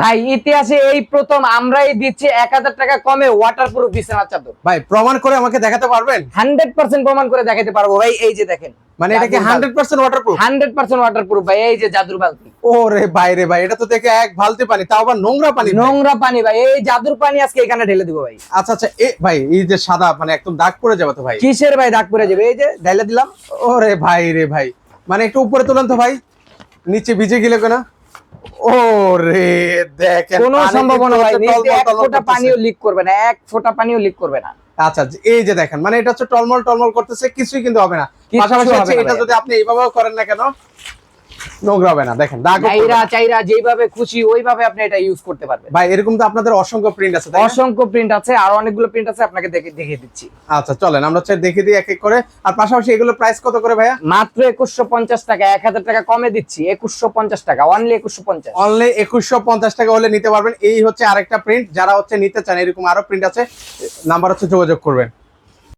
ভাই ইতিহাসে এই প্রথম আমরাই দিচ্ছি এক হাজার টাকা কমে ওয়াটার প্রুফ বিছানার চাদর। ভাই প্রমাণ করে আমাকে দেখাতে পারবেন? হান্ড্রেড পার্সেন্ট প্রমাণ করে দেখাতে পারব। ভাই এই যে দেখেন। মানে এটা কি hundred percent waterproof hundred percent water ভাই এই যে জাদুর বালতি। ওরে ভাই রে ভাই এটা তো দেখে এক বালতি পানি তাও আবার নোংরা পানি নোংরা পানি ভাই এই জাদুর পানি আজকে এখানে ঢেলে দিব ভাই। আচ্ছা আচ্ছা এ ভাই এই যে সাদা মানে একদম দাগ পড়ে যাবে তো ভাই? কিসের ভাই দাগ পড়ে যাবে? এই যে ঢেলে দিলাম। ওরে ভাই রে ভাই মানে একটু উপরে তুলেন তো ভাই নিচে ভিজে গেলে কেন? ও দেখ দেখেন কোনো সম্ভাবনা ভাই এক ফোঁটা পানিও লিক করবে না এক ফোঁটা পানিও লিক করবে না। আচ্ছা এই যে দেখেন মানে এটা হচ্ছে টলমল টলমল করতেছে কিছুই কিন্তু হবে না। পাশাপাশি এটা যদি আপনি এইভাবেও করেন না কেন নোংরা হবে না দেখেন দাগ চাইরা চাইরা যেভাবে খুশি ওইভাবে আপনি এটা ইউজ করতে পারবেন। ভাই এরকম তো আপনাদের অসংখ্য প্রিন্ট আছে? অসংখ্য প্রিন্ট আছে আর অনেকগুলো প্রিন্ট আছে আপনাকে দেখে দেখিয়ে দিচ্ছি। আচ্ছা চলেন আমরা হচ্ছে দেখে দিই এক এক করে। আর পাশাপাশি এগুলো প্রাইস কত করে ভাইয়া? মাত্র একুশশো পঞ্চাশ টাকা এক হাজার টাকা কমে দিচ্ছি একুশশো পঞ্চাশ টাকা অনলি একুশশো পঞ্চাশ। অনলি একুশশো পঞ্চাশ টাকা হলে নিতে পারবেন। এই হচ্ছে আরেকটা প্রিন্ট যারা হচ্ছে নিতে চান এরকম আরও প্রিন্ট আছে নাম্বার হচ্ছে যোগাযোগ করবেন।